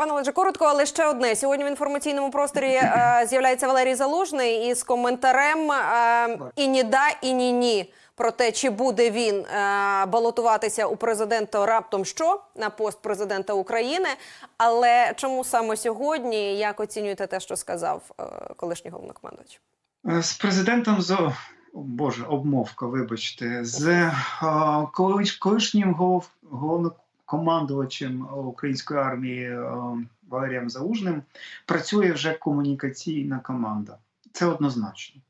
Пане Олеже, коротко, але ще одне. Сьогодні в інформаційному просторі е, з'являється Валерій Залужний із коментарем е, і ні да, і ні ні. Про те, чи буде він е, балотуватися у президента раптом що на пост президента України. Але чому саме сьогодні? Як оцінюєте те, що сказав е, колишній головнокомандувач? Е, З президентом з Боже, обмовка, вибачте, з е, колишнім голов, головнокомандувачем української армії е, Валерієм Залужним працює вже комунікаційна команда. Це однозначно.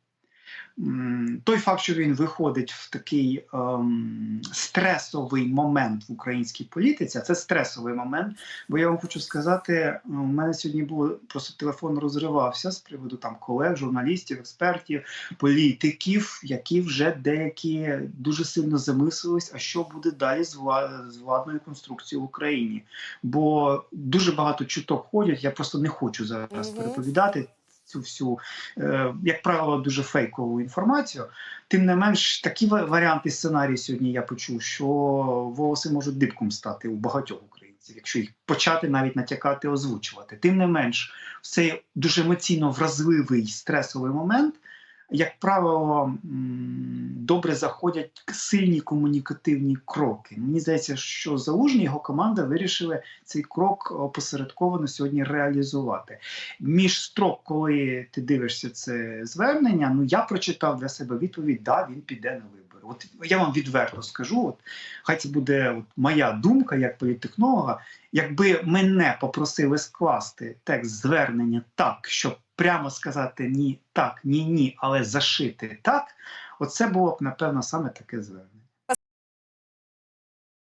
Той факт, що він виходить в такий ем, стресовий момент в українській політиці, а це стресовий момент. Бо я вам хочу сказати, у мене сьогодні було просто телефон розривався з приводу там колег, журналістів, експертів, політиків, які вже деякі дуже сильно замислились, а що буде далі з, вла- з владною конструкцією в Україні. Бо дуже багато чуток ходять. Я просто не хочу зараз Мгм. переповідати цю всю, е, як правило, дуже фейкову інформацію. Тим не менш, такі варіанти сценарії сьогодні я почув, що волоси можуть дибком стати у багатьох українців, якщо їх почати навіть натякати, озвучувати. Тим не менш, це дуже емоційно вразливий стресовий момент, як правило, добре заходять сильні комунікативні кроки. Мені здається, що залужні його команда вирішили цей крок опосередковано сьогодні реалізувати. Між строк, коли ти дивишся це звернення, ну я прочитав для себе відповідь: да, він піде на вибори. От я вам відверто скажу, от хай це буде от моя думка як політтехнолога. Якби мене попросили скласти текст звернення так, щоб прямо сказати ні так, ні, ні, але зашити так, оце було б напевно саме таке звернення.